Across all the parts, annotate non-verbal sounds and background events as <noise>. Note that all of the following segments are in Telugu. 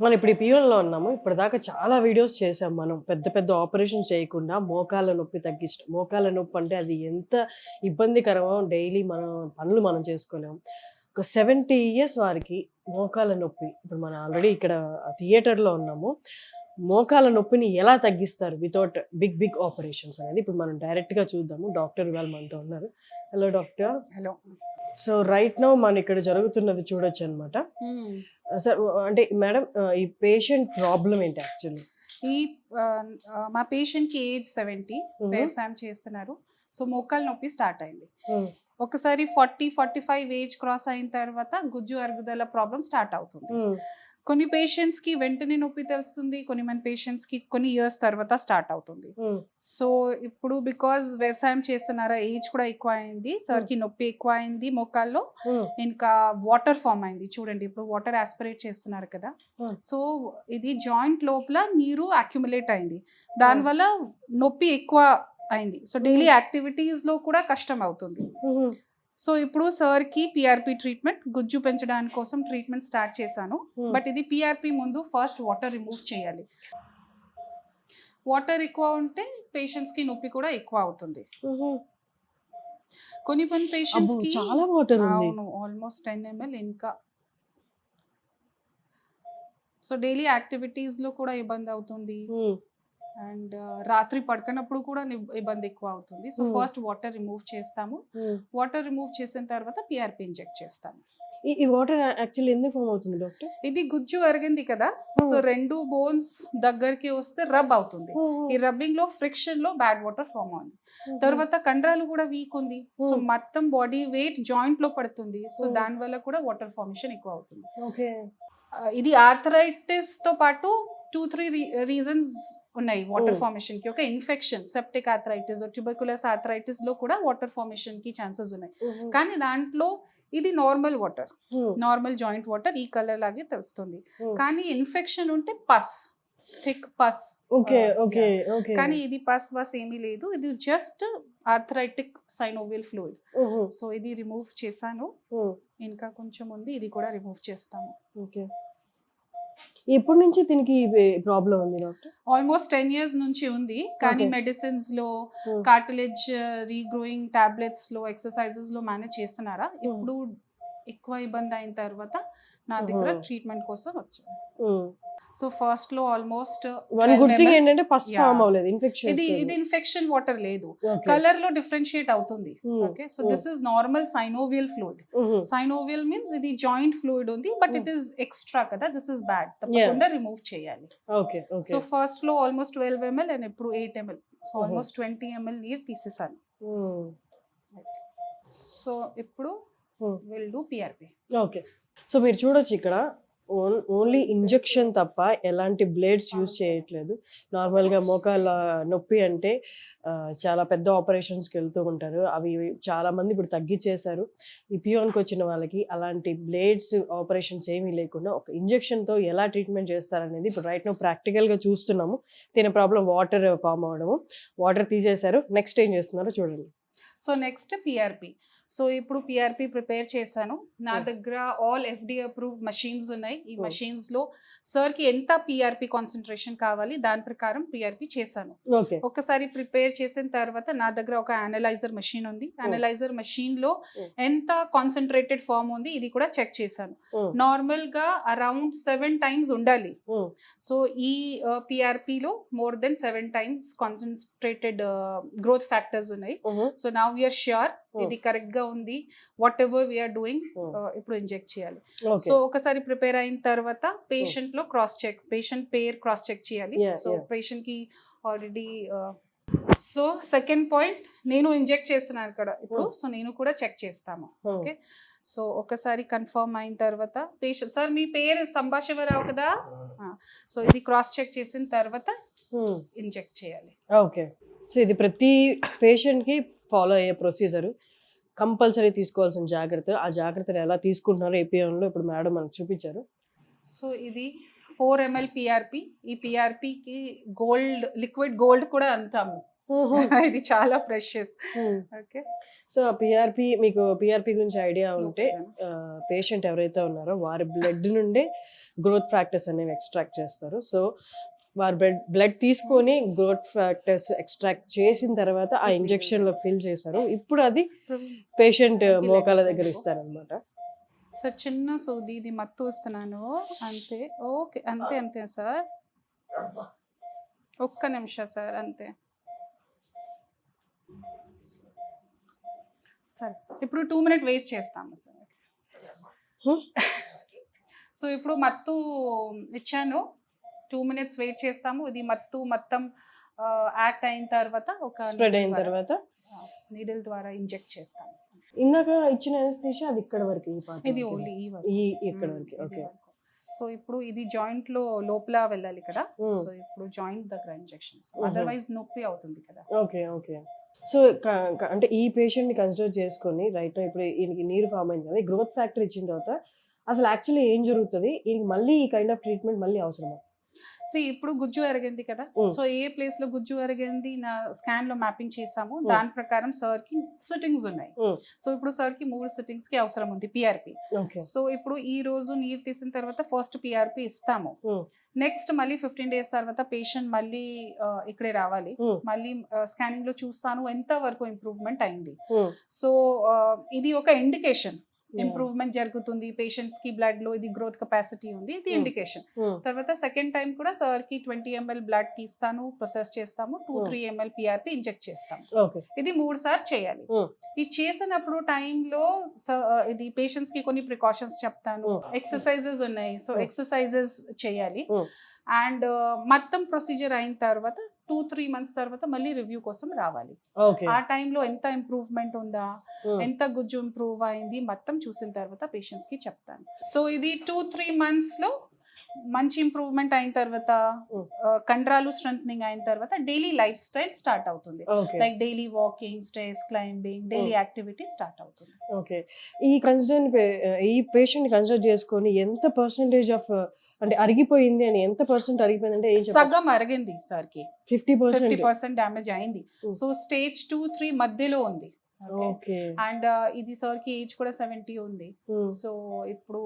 మనం ఇప్పుడు ఈ పీరియడ్లో ఉన్నాము ఇప్పటిదాకా చాలా వీడియోస్ చేసాం మనం. పెద్ద పెద్ద ఆపరేషన్ చేయకుండా మోకాళ్ళ నొప్పి తగ్గించడం మోకాళ్ళ నొప్పి అంటే అది ఎంత ఇబ్బందికరమో డైలీ మనం పనులు మనం చేసుకోలేము ఒక సెవెంటీ ఇయర్స్ వారికి మోకాళ్ళ నొప్పి. ఇప్పుడు మనం ఆల్రెడీ ఇక్కడ థియేటర్లో ఉన్నాము. మోకాళ్ళ నొప్పిని ఎలా తగ్గిస్తారు వితౌట్ బిగ్ బిగ్ ఆపరేషన్స్ అనేది? ఇప్పుడు మనం డైరెక్ట్గా చూద్దాము. డాక్టర్ వాళ్ళు మనతో ఉన్నారు. Hello doctor hello so right no మన ఇక్కడ జరుగుతున్నది చూడొచ్చు అనమాట సార్ అంటే మేడం ఈ పేషెంట్ ప్రాబ్లం ఏంటి యాక్చువల్లీ ఈ మా పేషెంట్కి ఏజ్ సెవెంటీ వ్యవసాయం చేస్తున్నారు. సో మోకాలు నొప్పి స్టార్ట్ అయింది. ఒకసారి forty forty five age cross అయిన తర్వాత గుజ్జు అరుగుదల ప్రాబ్లం స్టార్ట్ అవుతుంది. కొన్ని పేషెంట్స్కి వెంటనే నొప్పి తెలుస్తుంది కొన్ని మన పేషెంట్స్కి కొన్ని ఇయర్స్ తర్వాత స్టార్ట్ అవుతుంది. సో ఇప్పుడు బికాజ్ వ్యవసాయం చేస్తున్నారా ఏజ్ కూడా ఎక్కువ అయింది సార్కి నొప్పి ఎక్కువ అయింది మోకాల్లో ఇంకా వాటర్ ఫామ్ అయింది. చూడండి ఇప్పుడు వాటర్ ఆస్పిరేట్ చేస్తున్నారు కదా. Hmm. సో ఇది జాయింట్ లోపల నీరు అక్యుములేట్ అయింది. దానివల్ల నొప్పి ఎక్కువ అయింది. సో డైలీ యాక్టివిటీస్లో కూడా కష్టం అవుతుంది. సో ఇప్పుడు సార్కి పిఆర్పి ట్రీట్మెంట్ గుజ్జు పెంచడానికి కోసం ట్రీట్మెంట్ స్టార్ట్ చేశాను. బట్ ఇది పిఆర్పి ముందు ఫస్ట్ వాటర్ రిమూవ్ చేయాలి. వాటర్ ఎక్కువ ఉంటే పేషెంట్స్కి నొప్పి కూడా ఎక్కువ అవుతుంది. కొన్ని కొన్ని పేషెంట్స్కి చాలా వాటర్ ఉంది. అవును ఆల్మోస్ట్ టెన్ ఎంఎల్ ఇంకా. సో డైలీ యాక్టివిటీస్లో కూడా ఇబ్బంది అవుతుంది. Hmm. అండ్ రాత్రి పడుకున్నప్పుడు కూడా ఇబ్బంది ఎక్కువ అవుతుంది. So Hmm. First water remove చేస్తాము. Hmm. వాటర్ రిమూవ్ చేసిన తర్వాత పిఆర్పి ఇంజెక్ట్ చేస్తాము. ఈ- వాటర్ యాక్చువల్లీ ఎందుకు ఫామ్ అవుతుంది డాక్టర్? ఇది గుజ్జు అరిగింది కదా. సో రెండు బోన్స్ దగ్గరికి వస్తే రబ్ అవుతుంది. ఈ రబ్బింగ్లో ఫ్రిక్షన్లో బ్యాడ్ వాటర్ ఫామ్ అయింది తర్వాత కండరాలు కూడా వీక్ ఉంది. So Hmm. మొత్తం బాడీ వెయిట్ జాయింట్లో పడుతుంది. So Hmm. దాని వల్ల కూడా వాటర్ ఫార్మేషన్ ఎక్కువ అవుతుంది. ఇది ఆర్థరైటిస్తో పాటు టూ త్రీ రీజన్స్ ఉన్నాయి వాటర్ Oh. ఫార్మేషన్కి. ఒక ఇన్ఫెక్షన్ సెప్టిక్ ఆర్థరైటిస్ ట్యూబర్కులస్ ఆర్థరైటిస్లో కూడా వాటర్ ఫార్మేషన్కి ఛాన్సెస్ ఉన్నాయి. కానీ దాంట్లో ఇది normal water normal joint water ఈ కలర్ లాగే తెలుస్తుంది. కానీ ఇన్ఫెక్షన్ ఉంటే pus thick pus okay okay okay కానీ ఇది పస్ వస్ ఏమీ లేదు. ఇది just arthritic synovial fluid so ఇది రిమూవ్ చేశాను. ఇంకా కొంచెం ఉంది ఇది కూడా రిమూవ్ చేస్తాము. ఓకే ఎప్పటి నుంచి దీనికి ప్రాబ్లం ఉంది డాక్టర్ ఆల్మోస్ట్ టెన్ ఇయర్స్ నుంచి ఉంది కానీ. మెడిసిన్స్లో Hmm. కార్టిలేజ్ రీగ్రోయింగ్ టాబ్లెట్స్లో ఎక్సర్సైజెస్లో మేనేజ్ చేస్తున్నారా ఇప్పుడు ఎక్కువ ఇబ్బంది అయిన తర్వాత నా దగ్గర Mhm. ట్రీట్మెంట్ కోసం వచ్చాను సో ఫస్ట్లో ఆల్మోస్ట్ వన్ గుడ్ థింగ్ ఏంటంటే ఫస్ట్. ఫామ్ అవ్వలేదు ఇన్ఫెక్షన్ ఇది ఇది ఇన్ఫెక్షన్ వాటర్ లేదు. కలర్లో డిఫరెన్షియేట్ అవుతుంది. Okay so. This is normal synovial fluid synovial means ఇది జాయింట్ ఫ్లూయిడ్ ఉంది బట్. ఇట్ ఈస్ ఎక్స్ట్రా కదా దిస్ ఇస్ బ్యాడ్ తప్పకుండా రిమూవ్ చేయాలి. ఓకే ఓకే సో ఫస్ట్లో ఆల్మోస్ట్ ట్వెల్వ్ ఎంఎల్ అండ్ ఇప్పుడు eight ML so almost twenty ML నీరు తీసేసాను. సో ఇప్పుడు Hmm. Will do PRP okay so మీరు చూడొచ్చు ఇక్కడ. ఓన్లీ ఇంజెక్షన్ తప్ప ఎలాంటి బ్లేడ్స్ యూజ్ చేయట్లేదు. నార్మల్గా మోకాళ్ళ నొప్పి అంటే చాలా పెద్ద ఆపరేషన్స్కి వెళ్తూ ఉంటారు. అవి చాలా మంది ఇప్పుడు తగ్గించేశారు ఈ పియోన్కి వచ్చిన వాళ్ళకి అలాంటి బ్లేడ్స్ ఆపరేషన్స్ ఏమీ లేకుండా ఒక ఇంజెక్షన్తో ఎలా ట్రీట్మెంట్ చేస్తారనేది ఇప్పుడు రైట్ నో ప్రాక్టికల్గా చూస్తున్నాము. తినే ప్రాబ్లం వాటర్ ఫామ్ అవ్వడము వాటర్ తీసేశారు. నెక్స్ట్ ఏం చేస్తున్నారో చూడండి. So next PRP. సో ఇప్పుడు పిఆర్పి ప్రిపేర్ చేశాను. నా Hmm. దగ్గర ఆల్ ఎఫ్డి అప్రూవ్ మషీన్స్ ఉన్నాయి. ఈ Hmm. మషీన్స్లో సార్కి ఎంత పిఆర్పి కాన్సన్ట్రేషన్ కావాలి దాని ప్రకారం పిఆర్పి చేశాను. ఒకసారి ప్రిపేర్ చేసిన తర్వాత నా దగ్గర ఒక అనలైజర్ మషీన్ ఉంది. అనలైజర్ మషీన్లో Hmm. ఎంత కాన్సన్ట్రేటెడ్ ఫామ్ ఉంది ఇది కూడా చెక్ చేశాను. నార్మల్గా అరౌండ్ సెవెన్ టైమ్స్ ఉండాలి. సో ఈ పిఆర్పి లో more than seven times concentrated growth factors ఉన్నాయి. సో నా వీఆర్ ష్యూర్ Hmm. ఇది కరెక్ట్గా ఉంది. Whatever we're doing Hmm. ఇప్పుడు ఇంజెక్ట్ చేయాలి. సో ఒకసారి ప్రిపేర్ అయిన తర్వాత పేషెంట్లో క్రాస్ చెక్ పేషెంట్ పేర్ క్రాస్ చెక్ చేయాలి. సో. పేషెంట్కి ఆల్రెడీ సో సెకండ్ పాయింట్ నేను ఇంజెక్ట్ చేస్తున్నాను ఇక్కడ ఇప్పుడు. Hmm. సో నేను కూడా చెక్ చేస్తాము. ఓకే. సో ఒకసారి కన్ఫర్మ్ అయిన తర్వాత పేషెంట్ సార్ మీ పేరు సంభాషవరావు కదా? సో ఇది క్రాస్ చెక్ చేసిన తర్వాత ఇంజెక్ట్ చేయాలి. ఓకే. సో ఇది ప్రతి పేషెంట్కి ఫాలో అయ్యే ప్రొసీజర్. కంపల్సరీ తీసుకోవాల్సిన జాగ్రత్త ఆ జాగ్రత్తలు ఎలా తీసుకుంటున్నారో ఏపీఎంలో ఇప్పుడు మేడం మనకు చూపించారు. సో ఇది ఫోర్ ఎంఎల్ పిఆర్పి ఈ పిఆర్పికి గోల్డ్ లిక్విడ్ గోల్డ్ కూడా అంటాము. <laughs> ఇది చాలా ప్రెషియస్. ఓకే. సో పిఆర్పి మీకు పిఆర్పి గురించి ఐడియా ఉంటే పేషెంట్ ఎవరైతే ఉన్నారో వారి బ్లడ్ నుండే గ్రోత్ ఫ్యాక్టర్స్ అనేవి ఎక్స్ట్రాక్ట్ చేస్తారు. సో వారి బ్లడ్ బ్లడ్ తీసుకొని గ్రోత్ ఫ్యాక్టర్స్ ఎక్స్ట్రాక్ట్ చేసిన తర్వాత ఆ ఇంజెక్షన్లో ఫిల్ చేశారు. ఇప్పుడు అది పేషెంట్ మోకాల దగ్గర ఇస్తారనమాట సార్ చిన్న సూది ఇది మత్తు వస్తున్నాను. అంతే. ఓకే అంతే అంతే సార్. ఒక్క నిమిషం సార్ అంతే. సరే ఇప్పుడు టూ మినిట్ వేస్ట్ చేస్తాము సార్? సో ఇప్పుడు మత్తు ఇచ్చాను. టూ మినిట్స్ వెయిట్ చేస్తాము ఇది మత్తు మొత్తం యాక్ట్ అయిన తర్వాత ఒక స్ప్రెడ్ అయిన తర్వాత నీడిల్ ద్వారా ఇంజెక్ట్ చేస్తాము ఇందాక ఇచ్చిన అనస్థీషియా అది ఇక్కడ వరకు ఇది. ఓన్లీ ఈ వరకు. ఈ ఇక్కడ వరకు ఓకే. సో ఇప్పుడు ఇది జాయింట్లో లోపల వెళ్ళాలి కదా. సో ఇప్పుడు జాయింట్ దగ్గర ఇంజెక్షన్. అదర్వైజ్ నొప్పి అవుతుంది కదా ఓకే ఓకే సో అంటే ఈ పేషెంట్ని కన్సిడర్ చేసుకొని రైట్ ఇప్పుడు ఈయనకి నీరు ఫామ్ అయింది కదా గ్రోత్ ఫ్యాక్టర్ ఇచ్చిన తర్వాత అసలు యాక్చువల్లీ ఏం జరుగుతుంది ఈయనకి మళ్ళీ ఈ కైండ్ ఆఫ్ ట్రీట్మెంట్ మళ్ళీ అవసరమా సో ఇప్పుడు గుజ్జు ఎరగింది కదా. సో ఏ ప్లేస్లో గుజ్జు ఎరగింది నా స్కాన్లో మ్యాపింగ్ చేసాము మ్మ్. దాని ప్రకారం సార్కి సిట్టింగ్స్ ఉన్నాయి. సో ఇప్పుడు సార్కి మూడు సిట్టింగ్స్కి అవసరం ఉంది పిఆర్పి ఓకే సో ఇప్పుడు ఈ రోజు నీరు తీసిన తర్వాత ఫస్ట్ పిఆర్పి ఇస్తాము. నెక్స్ట్ మళ్ళీ ఫిఫ్టీన్ డేస్ తర్వాత పేషెంట్ మళ్ళీ ఇక్కడే రావాలి. మళ్ళీ స్కానింగ్లో చూస్తాను ఎంత వరకు ఇంప్రూవ్మెంట్ అయింది. సో ఇది ఒక ఇండికేషన్ ఇంప్రూవ్మెంట్ జరుగుతుంది పేషెంట్స్కి బ్లడ్లో ఇది గ్రోత్ కెపాసిటీ ఉంది ఇది Hmm. ఇండికేషన్ మ్మ్. తర్వాత సెకండ్ టైం కూడా సార్కి ట్వంటీ ఎంఎల్ బ్లడ్ తీస్తాను ప్రొసెస్ చేస్తాము two Hmm. Three ML PRP inject చేస్తాము ఇది మూడు సార్ చేయాలి Hmm. ఇది చేసినప్పుడు టైంలో ఇది పేషెంట్స్కి కొన్ని ప్రికాషన్స్ చెప్తాను Hmm. ఎక్సర్సైజెస్ ఉన్నాయి సో Hmm. ఎక్సర్సైజెస్ చేయాలి Hmm. అండ్ మొత్తం ప్రొసీజర్ అయిన తర్వాత టూ త్రీ మంత్స్ తర్వాత మళ్ళీ రివ్యూ కోసం రావాలి. ఆ టైంలో ఎంత ఇంప్రూవ్మెంట్ ఉందా. ఎంత గుజ్జు ఇంప్రూవ్ అయింది? మొత్తం చూసిన తర్వాత పేషెంట్స్కి చెప్తాను. సో ఇది టూ త్రీ మంత్స్లో మంచి ఇంప్రూవ్మెంట్ అయిన తర్వాత కండరాలు స్ట్రెంగ్ అయిన తర్వాత డైలీ లైఫ్ స్టైల్ స్టార్ట్ అవుతుంది. Like daily walking stairs climbing daily. Activity start అవుతుంది. ఓకే. ఈ కన్సిడర్ ఈ పేషెంట్ కన్సిడర్ చేసుకొని ఎంత పర్సెంటేజ్ ఆఫ్ అంటే అరిగిపోయింది అని ఎంత పర్సెంట్ అరిగిపోయింది అంటే సగం అరిగింది సార్కి ఫిఫ్టీ ఫిఫ్టీ పర్సెంట్ డ్యామేజ్ అయింది. సో స్టేజ్ టూ త్రీ మధ్యలో ఉంది. అండ్ ఇది సార్కి ఏజ్ కూడా సెవెంటీ ఉంది. సో ఇప్పుడు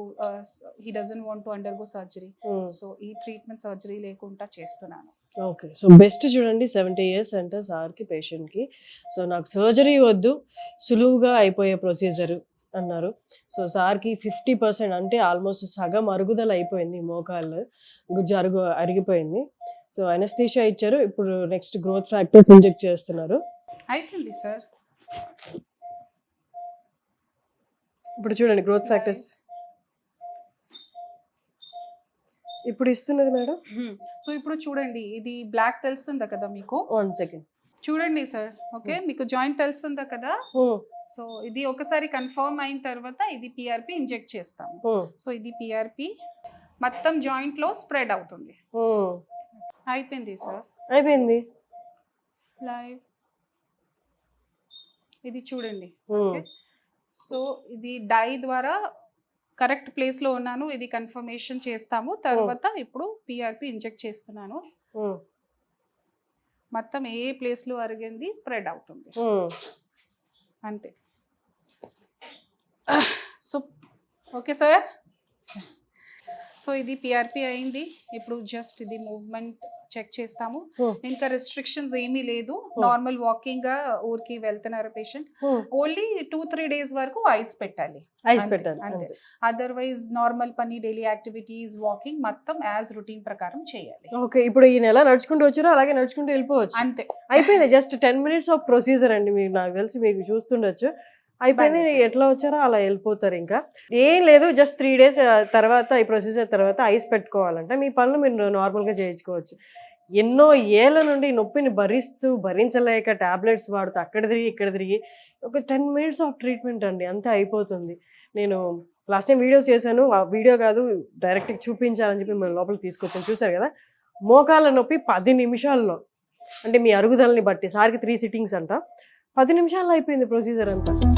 he doesn't want to undergo surgery so ఈ ట్రీట్మెంట్ సర్జరీ లేకుండా చేస్తున్నాను. ఓకే. సో బెస్ట్ చూడండి సెవెంటీ ఇయర్స్ అంటే సార్కి పేషెంట్కి. సో నాకు సర్జరీ వద్దు సులువుగా అయిపోయే ప్రొసీజర్ అన్నారు. సో సార్కి ఫిఫ్టీ పర్సెంట్ అంటే ఆల్మోస్ట్ సగం అరుగుదల అయిపోయింది మోకాళ్ళు. గుజ్జు అరుగు అరిగిపోయింది. సో అనస్థీషియా ఇచ్చారు. ఇప్పుడు నెక్స్ట్ గ్రోత్ ఫ్యాక్టర్స్ ఇంజెక్ట్ చేస్తున్నారు. అయిపోయింది సార్. ఇప్పుడు చూడండి గ్రోత్ ఫ్యాక్టర్స్ ఇప్పుడు ఇస్తున్నది మేడం? సో ఇప్పుడు చూడండి ఇది బ్లాక్ తెలుస్తుందా కదా మీకు? వన్ సెకండ్ చూడండి సార్ ఓకే మీకు జాయింట్ తెలుస్తుందా కదా? సో ఇది ఒకసారి కన్ఫర్మ్ అయిన తర్వాత ఇది పిఆర్పి ఇంజెక్ట్ చేస్తాము. సో ఇది పిఆర్పి మొత్తం జాయింట్లో స్ప్రెడ్ అవుతుంది. అయిపోయింది సార్ అయిపోయింది. లైవ్ ఇది చూడండి. సో ఇది డై ద్వారా కరెక్ట్ ప్లేస్లో ఉన్నాను. ఇది కన్ఫర్మేషన్ చేస్తాము. తర్వాత ఇప్పుడు పిఆర్పి ఇంజెక్ట్ చేస్తున్నాను. మొత్తం ఏ ప్లేస్లో అరిగింది స్ప్రెడ్ అవుతుంది. అంతే. So okay sir. సో ఇది పిఆర్పి అయింది. ఇప్పుడు జస్ట్ ఇది మూవ్మెంట్ చెక్ చేస్తాము. ఇంకా రెస్ట్రిక్షన్స్ ఏమీ లేదు. నార్మల్ వాకింగ్గా ఊరికి వెళ్తున్నారు patient. Only two three days వరకు ఐస్ పెట్టాలి. ఐస్ పెట్టాలి. అంతే. అదర్వైజ్ నార్మల్ పని డైలీ యాక్టివిటీస్ వాకింగ్ మొత్తం యాజ్ రొటీన్ ప్రకారం చేయాలి. ఓకే ఇప్పుడు ఈయన ఎలా నడుచుకుంటూ వచ్చారో? అలాగే నడుచుకుంటూ వెళ్ళిపోవచ్చు. అంతే. అయిపోయింది. Just ten minutes of procedure అండి. మీరు నాకు తెలిసి మీకు చూస్తుండొచ్చు. అయిపోయింది. ఎట్లా వచ్చారో అలా వెళ్ళిపోతారు ఇంకా. ఏం లేదు జస్ట్ త్రీ డేస్ తర్వాత ఈ ప్రొసీజర్ తర్వాత ఐస్ పెట్టుకోవాలంటే. మీ పనులు మీరు నార్మల్గా చేయించుకోవచ్చు. ఎన్నో ఏళ్ళ నుండి నొప్పిని భరిస్తూ భరించలేక టాబ్లెట్స్ వాడుతూ అక్కడ తిరిగి ఇక్కడ తిరిగి ఒక టెన్ మినిట్స్ ఆఫ్ ట్రీట్మెంట్ అండి. అంతే అయిపోతుంది. నేను లాస్ట్ టైం వీడియోస్ చేశాను. ఆ వీడియో కాదు డైరెక్ట్గా చూపించాలని చెప్పి మేము లోపలికి తీసుకొచ్చాను. చూసారు కదా? మోకాళ్ళ నొప్పి పది నిమిషాల్లో. అంటే మీ అరుగుదలని బట్టి సార్కి త్రీ సిట్టింగ్స్ అంట. పది నిమిషాల్లో అయిపోయింది ప్రొసీజర్ అంతా.